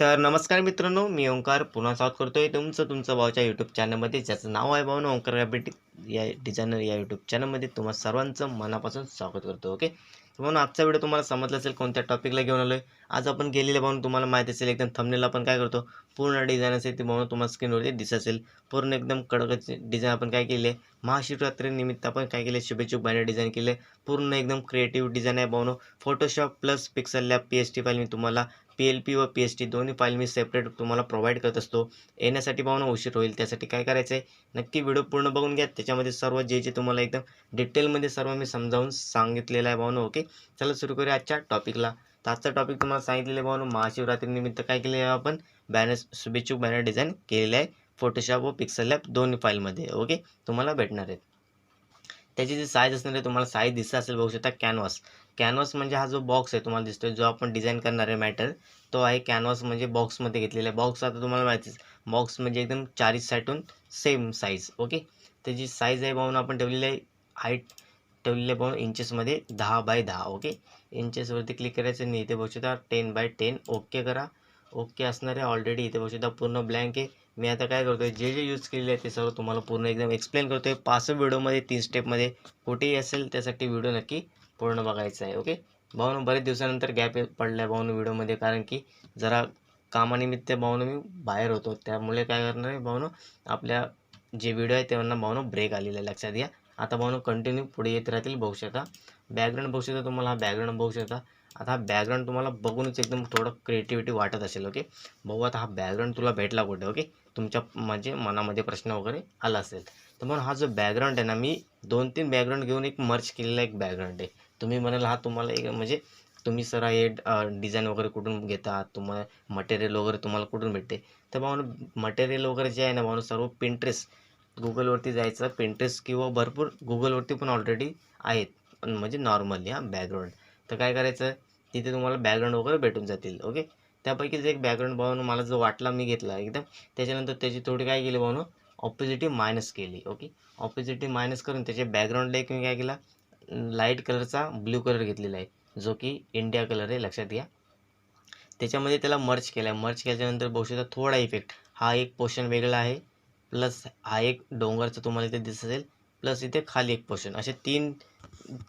तर नमस्कार मित्रांनो मी ओंकार पुन्हा स्वागत करतोय तुमचं तुमचं भाऊच्या यूट्यूब चॅनलमध्ये ज्याचं नाव आहे भाऊ ओंकार रॅबिट या डिझायनर या यूट्यूब चॅनलमध्ये तुम्हा सर्वांचं मनापासून स्वागत करतो ओके म्हणून आजचा व्हिडिओ तुम्हाला समजला असेल कोणत्या टॉपिकला घेऊन आलो आहे आज आपण गेलेले भाऊन तुम्हाला माहिती असेल एकदम थंबनेल आपण काय करतो? पूर्ण डिझाईन असेल ती भाऊन तुम्हाला स्क्रीनवरती दिसत असेल. पूर्ण एकदम कडक डिझाईन आपण काय केले? महाशिवरात्रीनिमित्त आपण काय केले? शुभेच्छुक बॅनर डिझाईन केले. पूर्ण एकदम क्रिएटिव्ह डिझाईन आहे भाऊनो. Photoshop plus pixel lab P H T file मी तुम्हाला पी एल पी व पी एच टी दोन्ही फाईल मी सेपरेट तुम्हाला प्रोव्हाइड करत असतो. येण्यासाठी भावना उशीर होईल. त्यासाठी काय करायचं आहे नक्की व्हिडिओ पूर्ण बघून घ्या. त्याच्यामध्ये सर्व जे जे तुम्हाला एकदम डिटेलमध्ये सर्व मी समजावून सांगितलेलं आहे भावना ओके चला सुरू करूया आजच्या टॉपिकला तर आजचा टॉपिक तुम्हाला सांगितलेलं आहे भावना महाशिवरात्रीनिमित्त काय केले आहे आपण? बॅनर शुभेच्छुक बॅनर डिझाईन केलेलं आहे. फोटोशॉप व पिक्सल लॅब दोन्ही फाईलमध्ये ओके तुम्हाला भेटणार आहेत. त्याची जी साईज असणार आहे तुम्हाला साईज दिसत असेल बघू शकता कॅनव्हास कॅनव्हास म्हणजे हा जो बॉक्स आहे तुम्हाला दिसतोय जो आपण डिझाईन करणार आहे मॅटर तो आहे कॅनव्हास म्हणजे बॉक्समध्ये घेतलेला आहे. बॉक्स आता तुम्हाला माहितीच बॉक्स म्हणजे एकदम चारी साईटून सेम साईज ओके त्याची साईज आहे पाहून आपण ठेवलेली आहे हाईट ठेवलेली आहे पाहून इंचेसमध्ये दहा बाय दहा ओके इंचेसवरती क्लिक करायचं आणि इथे बघू शकता टेन बाय टेन ओके करा. ओके असणार आहे ऑलरेडी इथे बघू शकता पूर्ण ब्लँक आहे. मी आता काय करतो आहे जे जे यूज केलेले आहे ते सर्व तुम्हाला पूर्ण एकदम एक्सप्लेन करतो आहे पाच व्हिडिओमध्ये तीन स्टेपमध्ये कुठेही असेल त्यासाठी व्हिडिओ नक्की पूर्ण बघायचा आहे ओके भाऊनं बरेच दिवसानंतर गॅप पडला आहे भाऊनं व्हिडिओमध्ये कारण की जरा कामानिमित्त भाऊनं मी बाहेर होतो. त्यामुळे काय करणार आहे भाऊनं आपल्या जे व्हिडिओ आहे त्यांना भाऊनं ब्रेक आलेला आहे लक्षात घ्या. आता भाऊनं कंटिन्यू पुढे येत राहतील बघू शकता बॅकग्राऊंड बघू शकता तुम्हाला हा बॅकग्राऊंड बघू शकता आता हा बॅकग्राऊंड तुम्हाला बघूनच एकदम थोडं क्रिएटिव्हिटी वाटत असेल ओके भाऊ आता हा बॅकग्राऊंड तुला भेटला कुठे ओके तुमच्या म्हणजे मनामध्ये प्रश्न वगैरे आला असेल. तर म्हणून हा जो बॅकग्राऊंड आहे ना मी दोन तीन बॅकग्राऊंड घेऊन एक मर्च केलेला एक बॅकग्राऊंड आहे. तुम्ही म्हणाल हा तुम्हाला एक म्हणजे तुम्ही सर हे डिझाईन वगैरे कुठून घेता तुम्हाला मटेरियल वगैरे तुम्हाला कुठून भेटते? तर भावनं मटेरियल वगैरे जे आहे ना भावनं सर्व पिंट्रेस्ट गुगलवरती जायचं पिंट्रेस्ट किंवा भरपूर गुगलवरती पण ऑलरेडी आहेत. म्हणजे नॉर्मली हा बॅकग्राऊंड तर काय करायचं? तिथे तुम्हाला बॅकग्राऊंड वगैरे भेटून जातील ओके त्यापैकीच एक बॅकग्राऊंड भावनं मला जो वाटला मी घेतला एकदम. त्याच्यानंतर त्याची थोडी काय केली भावनं? ऑपोजिटिव्ह मायनस केली ओके ऑपोजिटिव्ह मायनस करून त्याच्या बॅकग्राऊंडला एक मी काय केला? लाइट कलरचा ब्ल्यू कलर घेतलेला आहे जो की इंडिया कलर आहे लक्षात घ्या. त्याच्यामध्ये त्याला मर्च केला आहे मर्च केल्याच्यानंतर बहुशेचा थोडा इफेक्ट हा एक पोर्शन वेगळा आहे. प्लस हा एक डोंगरचा तुम्हाला इथे दिसत असेल. प्लस इथे खाली एक पोर्शन असे तीन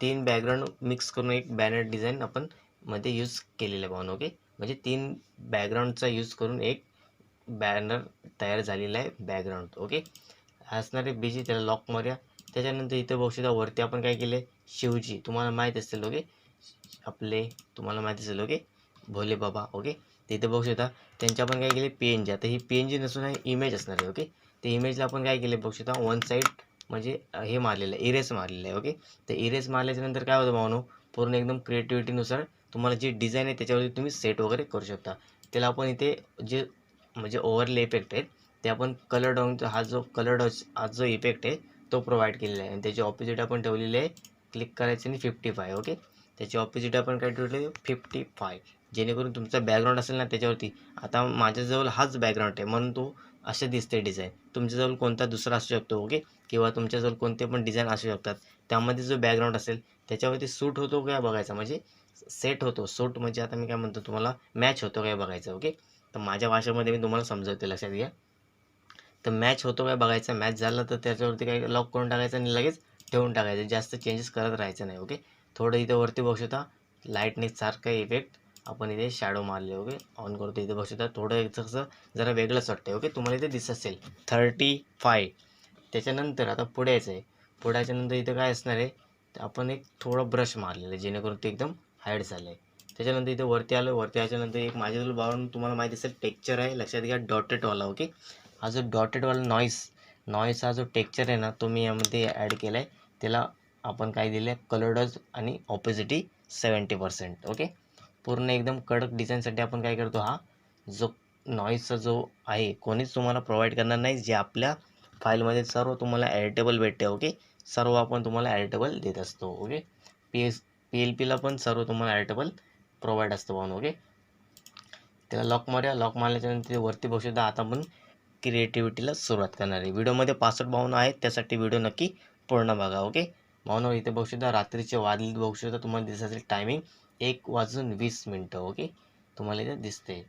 तीन बॅकग्राऊंड मिक्स करून एक बॅनर डिझाईन आपण मध्ये यूज केलेलं आहे भावनं ओके म्हणजे तीन बॅकग्राऊंडचा यूज करून एक बॅनर तयार झालेला आहे बॅकग्राऊंड ओके असणार आहे बीजी त्याला लॉक मारूया. त्याच्यानंतर इथे बघू शकता वरती आपण काय केले शिवजी. तुम्हाला माहीत असेल ओके आपले तुम्हाला माहीत असेल ओके भोले बाबा ओके तिथे बघू शकता त्यांच्या आपण काय केले पी एन जी आता ही पी एन जी नसून आहे इमेज असणार आहे ओके ते इमेजला आपण काय केले बघू शकता वन साईड म्हणजे हे मारलेलं आहे इरेस मारलेलं आहे ओके ते इरेस मारल्याच्यानंतर काय होतं भावनो? पूर्ण एकदम क्रिएटिव्हिटीनुसार तुम्हाला जी डिझाईन आहे त्याच्यावरती तुम्ही सेट वगैरे करू शकता. त्याला आपण इथे जे म्हणजे ओव्हरले इफेक्ट आहेत ते आपण कलर डाऊन हा जो कलर हा जो इफेक्ट आहे तो प्रोव्हाइड केलेला आहे. आणि त्याची ऑपोजिट आपण ठेवलेली आहे क्लिक करायचं आणि फिफ्टी फाय ओके त्याची ऑपोजिट आपण काय ठेवले? फिफ्टी फाय जेणेकरून तुमचा बॅकग्राऊंड असेल ना त्याच्यावरती. आता माझ्याजवळ हाच बॅकग्राऊंड आहे म्हणून तो असे दिसते डिझाईन तुमच्याजवळ कोणता दुसरा असू शकतो ओके किंवा तुमच्याजवळ कोणते पण डिझाईन असू शकतात. त्यामध्ये जो बॅकग्राऊंड असेल त्याच्यावरती सूट होतो का बघायचा? म्हणजे सेट होतो. सूट म्हणजे आता मी काय म्हणतो तुम्हाला मॅच होतो काय बघायचं ओके तर माझ्या भाषेमध्ये मी तुम्हाला समजवते लक्षात घ्या. तर मॅच होतो काय बघायचा मॅच झाला तर त्याच्यावरती काय लॉक करून टाकायचं आणि लगेच ठेवून टाकायचं. जास्त चेंजेस करत राहायचं नाही ओके थोडं इथे वरती बघू शकता लाईटने सारखं इफेक्ट आपण इथे शॅडो मारले ओके ऑन करतो इथे बघू शकता थोडं एक कसं जरा वेगळंच वाटतं ओके तुम्हाला इथे दिसत असेल. थर्टी फाय त्याच्यानंतर आता पुढे यायचं आहे पुढ्याच्यानंतर इथं काय असणार आहे? आपण एक थोडं ब्रश मारलेलं आहे जेणेकरून ते एकदम हायड झालं आहे त्याच्यानंतर इथे वरती आलं वरती याच्यानंतर एक माझ्याजवळ बाळून तुम्हाला माहिती असेल टेक्चर आहे. लक्षात घ्या डॉटेडवाला ओके हा जो डॉटेडवाला नॉईस नॉईस हा जो टेक्चर आहे ना तो मी यामध्ये ॲड केला आहे त्याला आपण काय दिलं आहे कलर्डज आणि ऑपोजिटी सेवन्टी पर्सेंट ओके पूर्ण एकदम कडक डिझाईनसाठी आपण काय करतो? हा जो नॉईजचा जो आहे कोणीच तुम्हाला प्रोव्हाइड करणार नाही. जे आपल्या फाईलमध्ये सर्व तुम्हाला ॲडिटेबल भेटते ओके सर्व आपण तुम्हाला ॲडिटेबल देत असतो okay P S P L पीला पण सर्व तुम्हाला ॲडिटेबल प्रोव्हाइड असतं म्हणून ओके त्याला लॉक मारूया लॉक मारल्याच्यानंतर ते वरती बघू शकता आता आपण क्रिएटिव्हिटीला सुरुवात करणार आहे. व्हिडिओमध्ये पासष्ट भावना आहेत त्यासाठी व्हिडिओ नक्की पूर्ण बघा ओके भावना इथे बघू शकता रात्रीचे वादळी बघू शकता तुम्हाला दिसत असेल टायमिंग एक वाजून वीस मिनटं ओके तुम्हाला इथे दिसते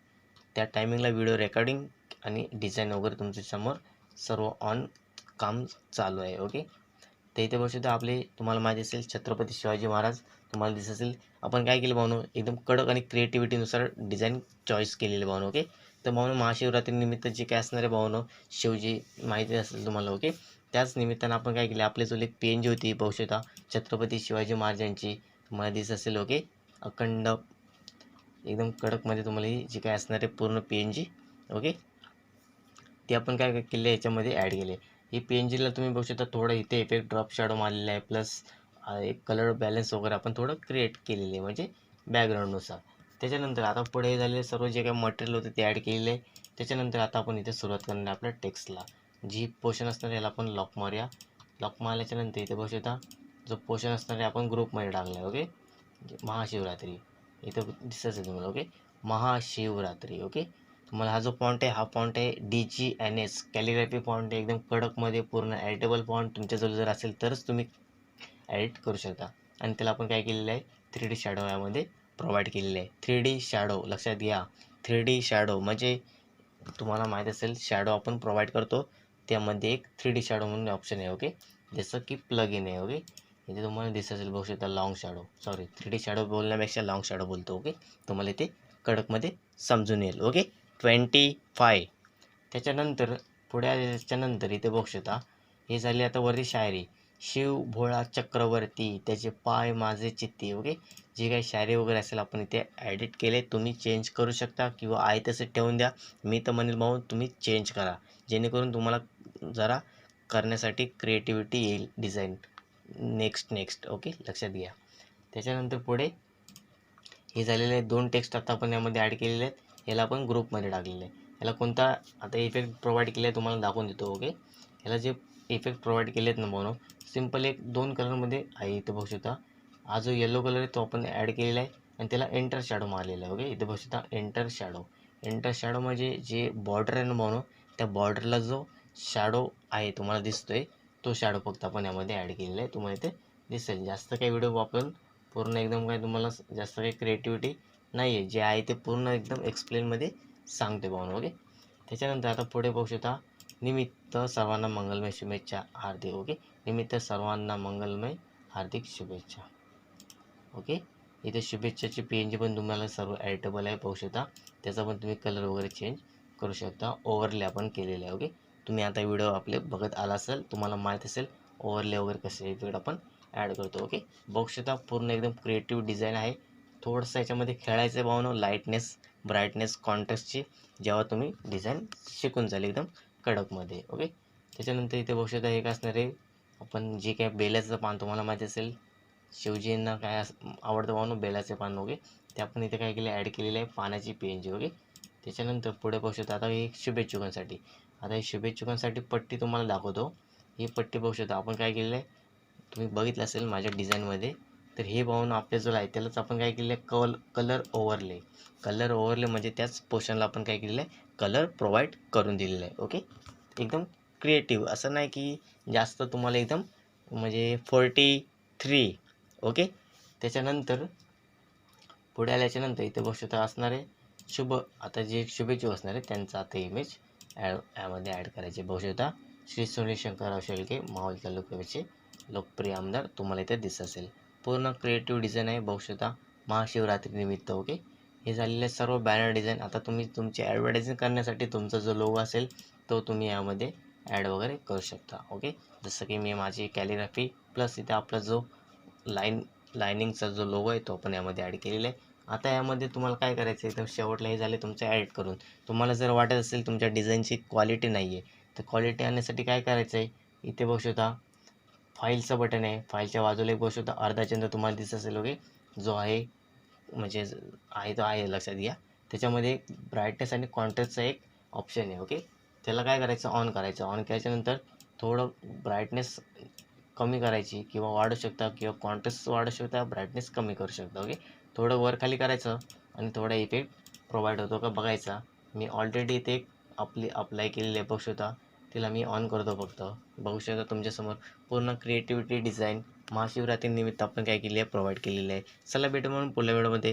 त्या टायमिंगला व्हिडिओ रेकॉर्डिंग आणि डिझाईन वगैरे तुमच्यासमोर सर्व ऑन काम चालू आहे ओके तर इथे बघू शकता आपले तुम्हाला माहिती असेल छत्रपती शिवाजी महाराज तुम्हाला दिसत असेल. आपण काय केलं भावनो एकदम कडक आणि क्रिएटिव्हिटीनुसार डिझाईन चॉईस केलेले भावनो ओके तर भावनो महाशिवरात्रीनिमित्त जे काय असणारे भावनो शिवजी माहिती असेल तुम्हाला ओके त्याच निमित्तानं आपण काय केलं आपले जो एक पी एन जी होती बहुशता छत्रपती शिवाजी महाराजांची तुम्हाला दिसत असेल ओके अखंड एकदम कडकमध्ये तुम्हाला ही जी काय असणारे पूर्ण पी एन जी ओके ते आपण काय केले याच्यामध्ये ॲड केले. ही पी एन जीला तुम्ही बघू शकता थोडं इथे इफेक्ट ड्रॉप शॅडो मारलेला आहे प्लस एक कलर बॅलन्स वगैरे आपण थोडं क्रिएट केलेले आहे म्हणजे बॅकग्राऊंडनुसार त्याच्यानंतर आता पुढे झालेले सर्व जे काही मटेरियल होते ते ॲड केलेले आहे. त्याच्यानंतर आता आपण इथे सुरुवात करणार आपल्या टेक्स्टला जी पोर्शन असणार याला आपण लॉक मारूया लॉक मारल्याच्यानंतर इथे बघू शकता जो पोर्शन असणार आहे आपण ग्रुपमध्ये टाकला आहे म्हणजे ओके महाशिवरात्री. इथं दिसत आहे तुम्हाला ओके महाशिवरात्री ओके तुम्हाला हा जो फॉन्ट आहे हा फॉन्ट आहे D G N S calligraphy font आहे एकदम कडकमध्ये पूर्ण एडिटेबल फॉन्ट तुमच्याजवळ जर असेल तरच तुम्ही ॲडिट करू शकता. आणि त्याला आपण काय केलेलं आहे? थ्री डी शॅडो यामध्ये प्रोव्हाइड केलेले आहे. थ्री डी शॅडो लक्षात घ्या. थ्री डी शॅडो म्हणजे तुम्हाला माहीत असेल शॅडो आपण प्रोव्हाइड करतो. त्यामध्ये एक थ्री डी शॅडो म्हणून ऑप्शन आहे ओके जसं की प्लग इन आहे ओके इथे तुम्हाला दिसत असेल बघू शकता long shadow sorry three D shadow बोलण्यापेक्षा लाँग शॅडो बोलतो ओके तुम्हाला इथे कडकमध्ये समजून येईल ओके ट्वेंटी फाय त्याच्यानंतर पुढे त्याच्यानंतर इथे बघू शकता हे झाली आता वरती शायरी. शिव भोळा चक्रवर्ती त्याचे पाय माझे चित्ती ओके जे काही शायरी वगैरे असेल आपण इथे ॲडिट केले तुम्ही चेंज करू शकता किंवा आहे तसे ठेवून द्या. मी तर म्हणेल भाऊ तुम्ही चेंज करा. जेणेकरून तुम्हाला जरा करण्यासाठी क्रिएटिव्हिटी येईल डिझाईन नेक्स्ट नेक्स्ट ओके लक्षात घ्या. त्याच्यानंतर पुढे हे झालेले दोन टेक्स्ट आता आपण यामध्ये ॲड केलेले आहेत. याला आपण ग्रुपमध्ये टाकलेले आहे याला कोणता आता इफेक्ट प्रोव्हाइड केला आहे तुम्हाला दाखवून देतो ओके याला जे इफेक्ट प्रोव्हाइड केले आहेत ना म्हणून सिंपल एक दोन कलरमध्ये आहे इथं बघू शकता. हा जो येलो कलर आहे तो आपण ॲड केलेला आहे आणि त्याला एंटर शॅडो मारलेला आहे. ओके इथं बघू शकता एंटर शॅडो एंटर शॅडो म्हणजे जे बॉर्डर आहे ना म्हणून त्या बॉर्डरला जो शॅडो आहे तुम्हाला दिसतोय तो शॅडो फक्त आपण यामध्ये ॲड केलेला आहे. तुम्हाला इथे दिसेल. जास्त काही व्हिडिओ वापरून पूर्ण एकदम काय तुम्हाला जास्त काही क्रिएटिव्हिटी नाही आहे जे आहे ते पूर्ण एकदम एक्सप्लेनमध्ये सांगते पाहून ओके त्याच्यानंतर आता पुढे बघू शकता निमित्त सर्वांना मंगलमय शुभेच्छा हार्दिक ओके निमित्त सर्वांना मंगलमय हार्दिक शुभेच्छा ओके इथे शुभेच्छाची पी एन जी पण तुम्हाला सर्व ॲडिटेबल आहे पाहू शकता. त्याचा पण तुम्ही कलर वगैरे चेंज करू शकता. ओव्हरले आपण केलेले आहे ओके तुम्ही आता व्हिडिओ आपले बघत आला असेल तुम्हाला माहीत असेल ओव्हरले वगैरे कसे इफेक्ट आपण ॲड करतो ओके बघू शकता पूर्ण एकदम क्रिएटिव्ह डिझाईन आहे. थोडंसं याच्यामध्ये खेळायचं आहे लाईटनेस ब्राईटनेस कॉन्ट्रास्टची जेव्हा तुम्ही डिझाईन शिकून जाईल एकदम. कडकमध्ये ओके त्याच्यानंतर इथे बघू शकता एक असणार आहे आपण जे काय बेलाचं पान तुम्हाला माहिती असेल शिवजींना काय अस आवडतं भावनो बेलाचे पान ओके ते आपण इथे काय केले ॲड केलेले आहे पानाची पी एन जी ओके त्याच्यानंतर पुढे बघू शकता आता हे शुभेच्छुकांसाठी. आता हे शुभेच्छुकांसाठी पट्टी तुम्हाला दाखवतो. ही पट्टी बघू शकता आपण काय केलेलं आहे तुम्ही बघितलं असेल माझ्या डिझाईनमध्ये तर हे पाहून आपल्या जो आहे त्यालाच आपण काय केलेलं आहे कल कलर ओव्हरले कलर ओव्हरले म्हणजे त्याच पोर्शनला आपण काय केलेलं आहे कलर प्रोव्हाइड करून दिलेलं आहे ओके एकदम क्रिएटिव्ह असं नाही की जास्त तुम्हाला एकदम म्हणजे फोर्टी थ्री ओके त्याच्यानंतर पुढे आल्याच्यानंतर इथे बघू शकता असणार आहे. शुभ आता जे शुभेच्छू असणार आहे त्यांचा आता इमेज ॲड यामध्ये ॲड करायचे. बघू शकता श्री सोनी शंकरराव शेळके माहोल तालुक्याचे लोकप्रिय आमदार तुम्हाला इथे दिसत असेल. पूर्ण क्रिएटिव्ह डिझाईन आहे. बघू शकता महाशिवरात्री निमित्त ओके हे झालेले सर्व बॅनर डिझाईन आता तुम्ही तुमची ॲडव्हर्टायझिंग करण्यासाठी तुमचा जो लोगो असेल तो तुम्ही यामध्ये ॲड वगैरे करू शकता ओके जसं की मी माझी कॅलिग्राफी प्लस इथे आपला जो लाईन लायनिंगचा जो लोगो आहे तो आपण यामध्ये ॲड केलेला आहे. आता यामध्ये तुम्हाला काय करायचं आहे? तर शेवटला हे झाले तुमचं ॲड करून. तुम्हाला जर वाटत असेल तुमच्या डिझाईनची क्वालिटी नाही आहे तर क्वालिटी आणण्यासाठी काय करायचं आहे इथे बघू शकता फाईलचं बटन आहे. फाईलच्या बाजूला एक गोष्ट होता अर्धा चंद्र तुम्हाला दिसत असेल ओके? जो आहे म्हणजे आहे तो आहे लक्षात घ्या. त्याच्यामध्ये ब्राईटनेस आणि कॉन्ट्रास्टचा एक ऑप्शन आहे ओके? त्याला काय करायचं? ऑन करायचं. ऑन केल्याच्यानंतर थोडं ब्राईटनेस कमी करायची किंवा वाढू शकता किंवा कॉन्ट्रास्ट वाढू शकता ब्राईटनेस कमी करू शकता ओके? थोडं वर खाली करायचं आणि थोडा इफेक्ट प्रोव्हाइड होतो का बघायचा. मी ऑलरेडी इथे एक आपली अप्लाय केलेली आहे बघू शकता. तिला मी ऑन करतो फक्त. बघू शकता तुमच्यासमोर पूर्ण क्रिएटिव्हिटी डिझाईन महाशिवरात्री निमित्त आपण काय केली आहे प्रोव्हाइड केलेली आहे. चला भेटू म्हणून पुढल्या व्हिडिओमध्ये